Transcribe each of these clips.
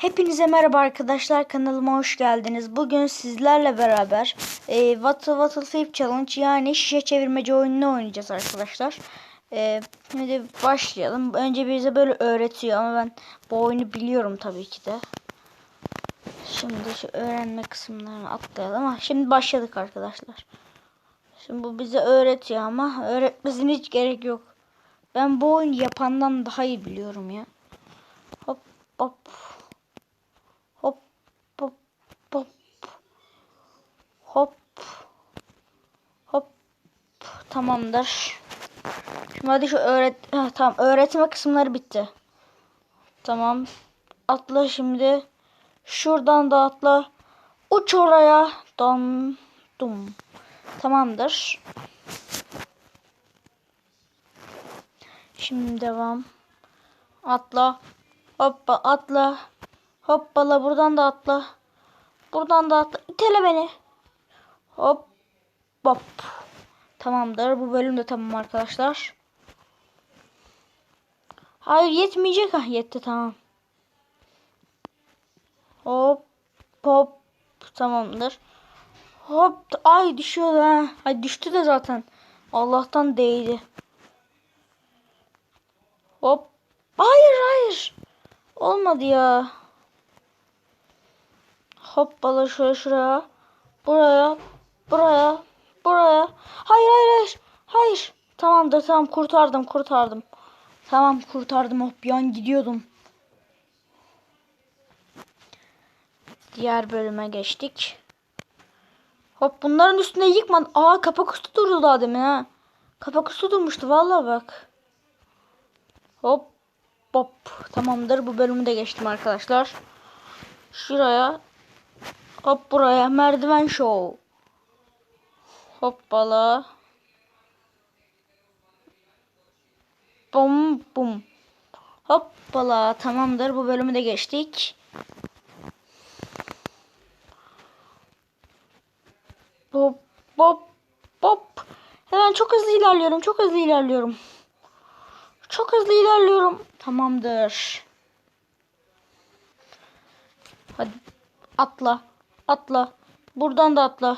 Hepinize merhaba arkadaşlar kanalıma hoş geldiniz. Bugün sizlerle beraber e, Waddle Waddle Flip Challenge yani şişe çevirmece oyununu oynayacağız arkadaşlar. E, şimdi başlayalım. Önce bize böyle öğretiyor ama ben bu oyunu biliyorum tabii ki de. Şimdi şu öğrenme kısımlarını atlayalım ama şimdi başladık arkadaşlar. Şimdi bu bize öğretiyor ama öğretmesine hiç gerek yok. Ben bu oyunu yapandan daha iyi biliyorum ya. Hop. Hop hop hop. Hop. Hop. Tamamdır. Şimdi hadi şu öğret Heh, tamam öğretme kısımları bitti. Tamam. Atla şimdi. Şuradan da atla. Uç oraya. Dam dum. Tamamdır. Şimdi devam. Atla. Hoppa atla. Hoppala buradan da atla. Buradan da atla. İtele beni. Hop. Hop. Tamamdır. Bu bölüm de tamam arkadaşlar. Hayır yetmeyecek. Ah yetti tamam. Hop. Hop. Tamamdır. Hop. Ay düşüyor ha. Ay düştü de zaten. Allah'tan değdi. Hop. Hayır hayır. Olmadı ya. Hoppala şöyle şuraya. Buraya. Buraya. Buraya. Hayır hayır hayır. Hayır. Tamamdır tamam kurtardım kurtardım. Tamam kurtardım hop bir an gidiyordum. Diğer bölüme geçtik. Hop bunların üstüne yıkma. Aa kapak üstü durdu daha demin ha. Kapak üstü durmuştu vallahi bak. Hop hop tamamdır bu bölümü de geçtim arkadaşlar. Şuraya hop buraya merdiven show. Hoppala. Bum bum. Hoppala tamamdır bu bölümü de geçtik. Hop hop hop. Hemen çok hızlı ilerliyorum çok hızlı ilerliyorum. Çok hızlı ilerliyorum. Tamamdır. Hadi atla. Atla. Buradan da atla.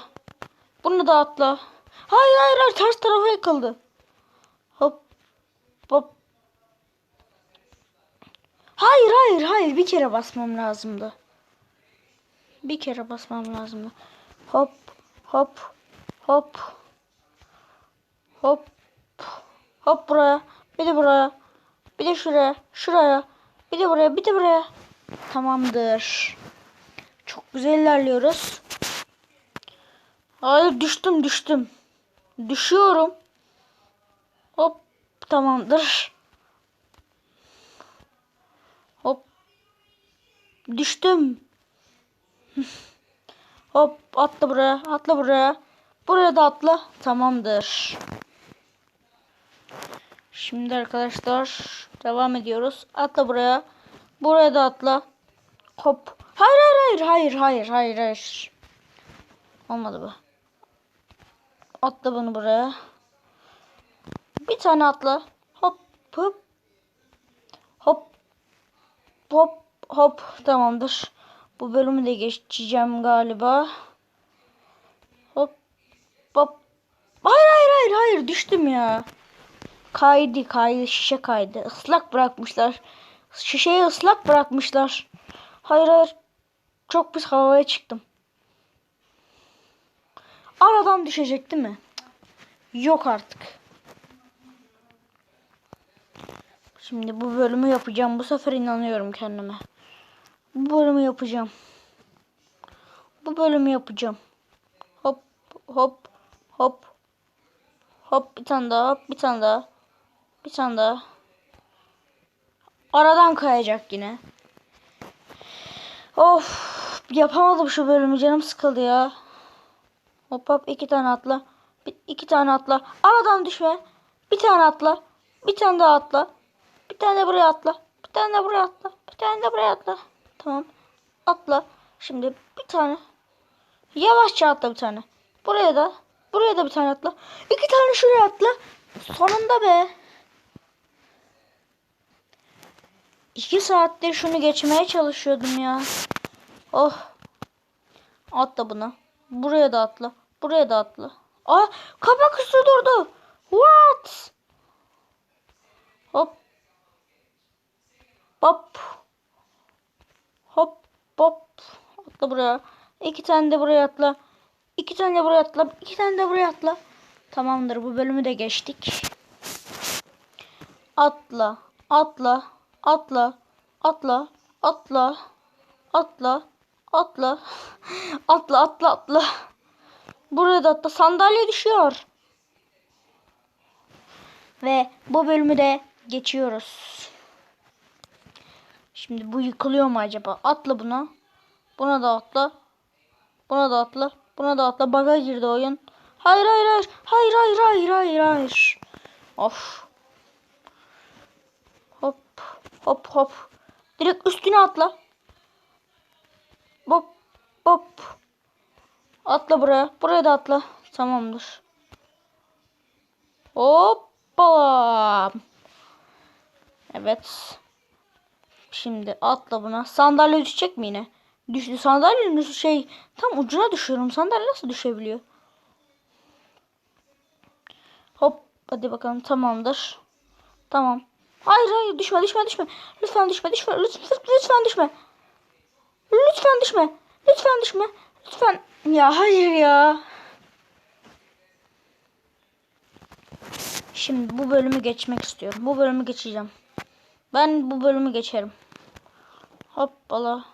Bunu da atla. Hayır hayır hayır ters tarafa yıkıldı. Hop. Hop. Hayır hayır hayır bir kere basmam lazımdı. Bir kere basmam lazımdı. Hop hop hop. Hop. Hop buraya. Bir de buraya. Bir de şuraya. Şuraya. Bir de buraya. Bir de buraya. Tamamdır. Çok güzel ilerliyoruz. Hayır düştüm düştüm. Düşüyorum. Hop. Tamamdır. Hop. Düştüm. Hop atla buraya. Atla buraya. Buraya da atla. Tamamdır. Şimdi arkadaşlar devam ediyoruz. Atla buraya. Buraya da atla. Hop. Hayır hayır hayır hayır hayır hayır. Olmadı bu. Atla bunu buraya. Bir tane atla. Hop hop. Hop. Hop hop. Tamamdır. Bu bölümü de geçeceğim galiba. Hop. Hop. Hayır hayır hayır hayır düştüm ya. Kaydı kaydı şişe kaydı. Islak bırakmışlar. Şişeyi ıslak bırakmışlar. Hayır hayır. Çok pis havaya çıktım. Aradan düşecek değil mi? Yok artık. Şimdi bu bölümü yapacağım. Bu sefer inanıyorum kendime. Bu bölümü yapacağım. Bu bölümü yapacağım. Hop hop hop. Hop bir tane daha hop bir tane daha. Bir tane daha. Aradan kayacak yine. Of yapamadım şu bölümü canım sıkıldı ya. Hop hop iki tane atla. Bir, iki tane atla. Aradan düşme. Bir tane atla. Bir tane daha atla. Bir tane de buraya atla. Bir tane de buraya atla. Bir tane de buraya atla. Tamam. Atla. Şimdi bir tane. Yavaşça atla bir tane. Buraya da. Buraya da bir tane atla. İki tane şuraya atla. Sonunda be. İki saattir şunu geçmeye çalışıyordum ya. Oh. Atla bunu. Buraya da atla. Buraya da atla. Aa kapak üstü durdu. What? Hop. Hop. Hop hop. Atla buraya. İki tane de buraya atla. İki tane de buraya atla. İki tane de buraya atla. Tamamdır bu bölümü de geçtik. Atla. Atla. Atla. Atla. Atla. Atla. Atla. Atla atla atla. Buraya da. Sandalye düşüyor. Ve bu bölümü de geçiyoruz. Şimdi bu yıkılıyor mu acaba? Atla buna. Buna da atla. Buna da atla. Buna da atla. Baga girdi oyun. Hayır hayır hayır. Hayır hayır hayır hayır hayır. Of. Hop hop hop. Direkt üstüne atla. Hop hop. Atla buraya. Buraya da atla. Tamamdır. Hoppa. Evet. Şimdi atla buna. Sandalye düşecek mi yine? Düştü. Sandalyenin şey tam ucuna düşüyorum. Sandalye nasıl düşebiliyor? Hop. Hadi bakalım tamamdır. Tamam. Hayır hayır düşme düşme düşme. Lütfen düşme düşme. Lütfen, lütfen düşme. Lütfen düşme. Lütfen düşme. Lütfen. Ya hayır ya. Şimdi bu bölümü geçmek istiyorum. Bu bölümü geçeceğim. Ben bu bölümü geçerim. Hoppala.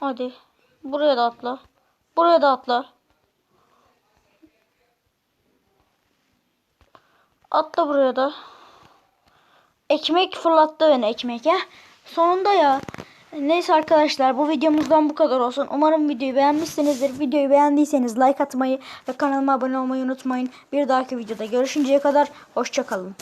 Hadi. Buraya da atla. Buraya da atla. Atla buraya da. Ekmek fırlattı beni ekmek ya. Sonunda ya. Neyse arkadaşlar bu videomuzdan bu kadar olsun. Umarım videoyu beğenmişsinizdir. Videoyu beğendiyseniz like atmayı ve kanalıma abone olmayı unutmayın. Bir dahaki videoda görüşünceye kadar hoşçakalın.